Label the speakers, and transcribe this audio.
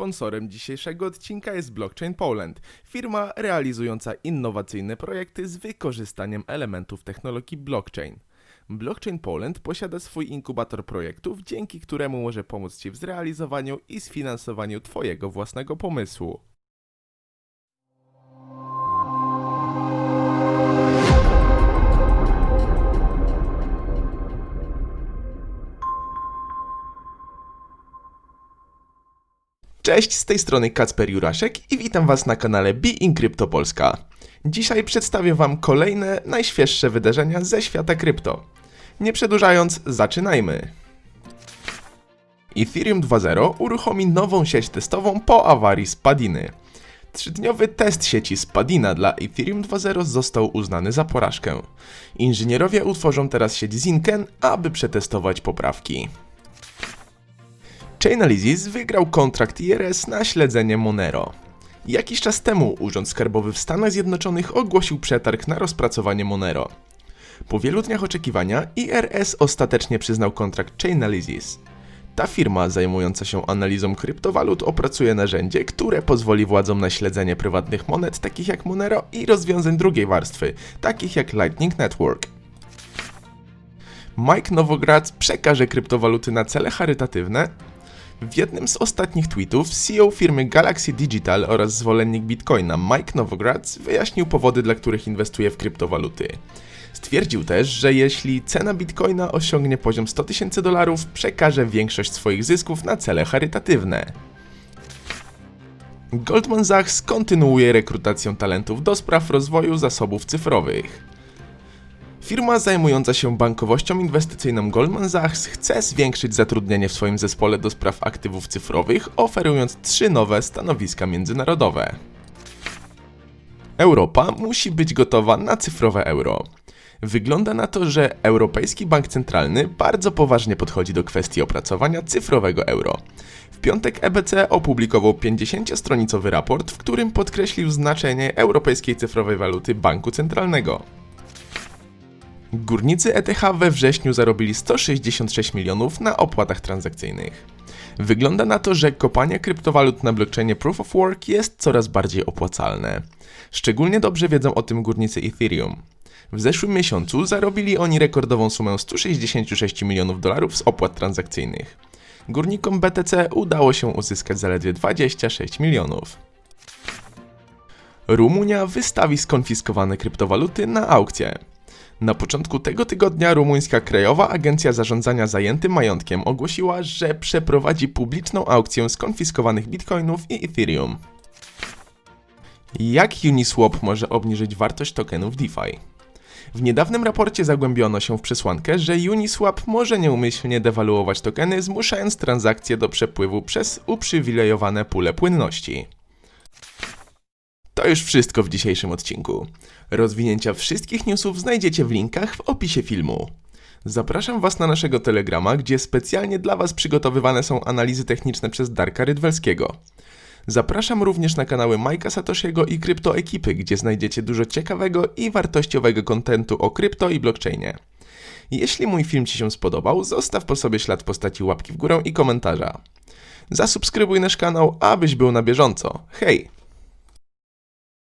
Speaker 1: Sponsorem dzisiejszego odcinka jest Blockchain Poland, firma realizująca innowacyjne projekty z wykorzystaniem elementów technologii blockchain. Blockchain Poland posiada swój inkubator projektów, dzięki któremu może pomóc Ci w zrealizowaniu i sfinansowaniu Twojego własnego pomysłu. Cześć, z tej strony Kacper Juraszek i witam Was na kanale Be in Crypto Polska. Dzisiaj przedstawię Wam kolejne, najświeższe wydarzenia ze świata krypto. Nie przedłużając, zaczynajmy! Ethereum 2.0 uruchomi nową sieć testową po awarii Spadiny. Trzydniowy test sieci Spadina dla Ethereum 2.0 został uznany za porażkę. Inżynierowie utworzą teraz sieć Zinken, aby przetestować poprawki. Chainalysis wygrał kontrakt IRS na śledzenie Monero. Jakiś czas temu Urząd Skarbowy w Stanach Zjednoczonych ogłosił przetarg na rozpracowanie Monero. Po wielu dniach oczekiwania IRS ostatecznie przyznał kontrakt Chainalysis. Ta firma zajmująca się analizą kryptowalut opracuje narzędzie, które pozwoli władzom na śledzenie prywatnych monet takich jak Monero i rozwiązań drugiej warstwy, takich jak Lightning Network. Mike Nowogratz przekaże kryptowaluty na cele charytatywne. W jednym z ostatnich tweetów CEO firmy Galaxy Digital oraz zwolennik Bitcoina Mike Novogratz wyjaśnił powody, dla których inwestuje w kryptowaluty. Stwierdził też, że jeśli cena Bitcoina osiągnie poziom 100 tysięcy dolarów, przekaże większość swoich zysków na cele charytatywne. Goldman Sachs kontynuuje rekrutację talentów do spraw rozwoju zasobów cyfrowych. Firma zajmująca się bankowością inwestycyjną Goldman Sachs chce zwiększyć zatrudnienie w swoim zespole do spraw aktywów cyfrowych, oferując trzy nowe stanowiska międzynarodowe. Europa musi być gotowa na cyfrowe euro. Wygląda na to, że Europejski Bank Centralny bardzo poważnie podchodzi do kwestii opracowania cyfrowego euro. W piątek EBC opublikował 50-stronicowy raport, w którym podkreślił znaczenie europejskiej cyfrowej waluty banku centralnego. Górnicy ETH we wrześniu zarobili 166 milionów na opłatach transakcyjnych. Wygląda na to, że kopanie kryptowalut na blockchainie Proof of Work jest coraz bardziej opłacalne. Szczególnie dobrze wiedzą o tym górnicy Ethereum. W zeszłym miesiącu zarobili oni rekordową sumę 166 milionów dolarów z opłat transakcyjnych. Górnikom BTC udało się uzyskać zaledwie 26 milionów. Rumunia wystawi skonfiskowane kryptowaluty na aukcję. Na początku tego tygodnia rumuńska Krajowa Agencja Zarządzania Zajętym Majątkiem ogłosiła, że przeprowadzi publiczną aukcję skonfiskowanych bitcoinów i Ethereum. Jak Uniswap może obniżyć wartość tokenów DeFi? W niedawnym raporcie zagłębiono się w przesłankę, że Uniswap może nieumyślnie dewaluować tokeny, zmuszając transakcje do przepływu przez uprzywilejowane pule płynności. To już wszystko w dzisiejszym odcinku. Rozwinięcia wszystkich newsów znajdziecie w linkach w opisie filmu. Zapraszam Was na naszego Telegrama, gdzie specjalnie dla Was przygotowywane są analizy techniczne przez Darka Rydwelskiego. Zapraszam również na kanały Majka Satoshiego i Krypto Ekipy, gdzie znajdziecie dużo ciekawego i wartościowego kontentu o krypto i blockchainie. Jeśli mój film Ci się spodobał, zostaw po sobie ślad postaci łapki w górę i komentarza. Zasubskrybuj nasz kanał, abyś był na bieżąco. Hej!